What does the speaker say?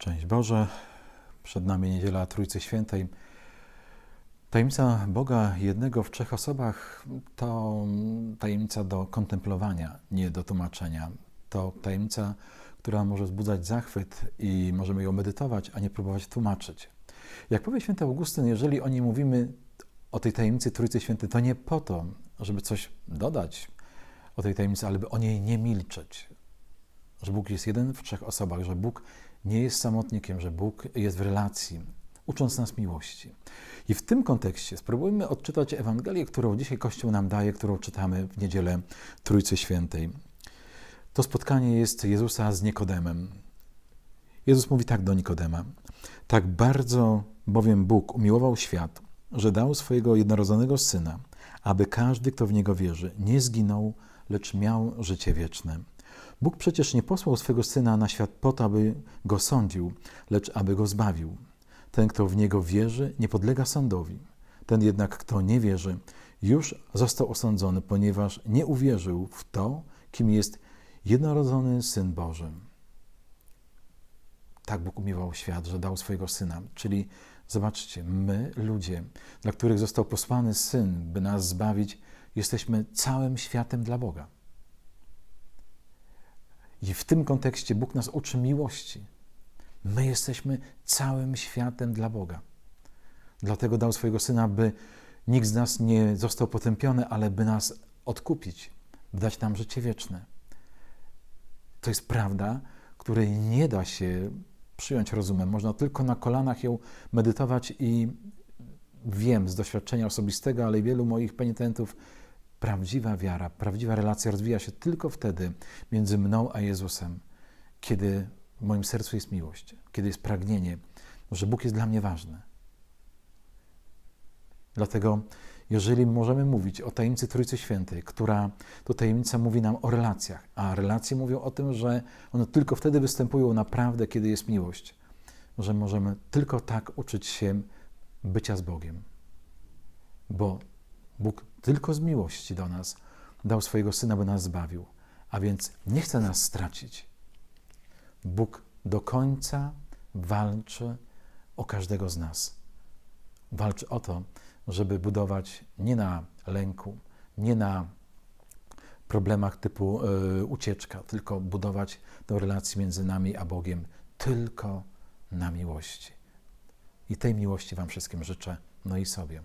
Szczęść Boże. Przed nami niedziela Trójcy Świętej. Tajemnica Boga jednego w trzech osobach to tajemnica do kontemplowania, nie do tłumaczenia. To tajemnica, która może wzbudzać zachwyt i możemy ją medytować, a nie próbować tłumaczyć. Jak powie święty Augustyn, jeżeli o niej mówimy, o tej tajemnicy Trójcy Świętej, to nie po to, żeby coś dodać o tej tajemnicy, ale by o niej nie milczeć. Że Bóg jest jeden w trzech osobach, że Bóg nie jest samotnikiem, że Bóg jest w relacji, ucząc nas miłości. I w tym kontekście spróbujmy odczytać Ewangelię, którą dzisiaj Kościół nam daje, którą czytamy w niedzielę Trójcy Świętej. To spotkanie jest Jezusa z Nikodemem. Jezus mówi tak do Nikodema: Tak bardzo bowiem Bóg umiłował świat, że dał swojego jednorodzonego syna, aby każdy, kto w niego wierzy, nie zginął, lecz miał życie wieczne. Bóg przecież nie posłał swego syna na świat po to, aby go sądził, lecz aby go zbawił. Ten, kto w niego wierzy, nie podlega sądowi. Ten jednak, kto nie wierzy, już został osądzony, ponieważ nie uwierzył w to, kim jest jednorodzony syn Boży. Tak Bóg umiłował świat, że dał swojego syna. Czyli zobaczcie, my, ludzie, dla których został posłany syn, by nas zbawić, jesteśmy całym światem dla Boga. I w tym kontekście Bóg nas uczy miłości. My jesteśmy całym światem dla Boga. Dlatego dał swojego syna, by nikt z nas nie został potępiony, ale by nas odkupić, dać nam życie wieczne. To jest prawda, której nie da się przyjąć rozumem. Można tylko na kolanach ją medytować i wiem z doświadczenia osobistego, ale wielu moich penitentów, prawdziwa wiara, prawdziwa relacja rozwija się tylko wtedy między mną a Jezusem, kiedy w moim sercu jest miłość, kiedy jest pragnienie, że Bóg jest dla mnie ważny. Dlatego, jeżeli możemy mówić o tajemnicy Trójcy Świętej, która to tajemnica mówi nam o relacjach, a relacje mówią o tym, że one tylko wtedy występują naprawdę, kiedy jest miłość, że możemy tylko tak uczyć się bycia z Bogiem. Bo Bóg tylko z miłości do nas dał swojego Syna, by nas zbawił, a więc nie chce nas stracić. Bóg do końca walczy o każdego z nas. Walczy o to, żeby budować nie na lęku, nie na problemach typu y, ucieczka, tylko budować tę relację między nami a Bogiem tylko na miłości. I tej miłości Wam wszystkim życzę, no i sobie.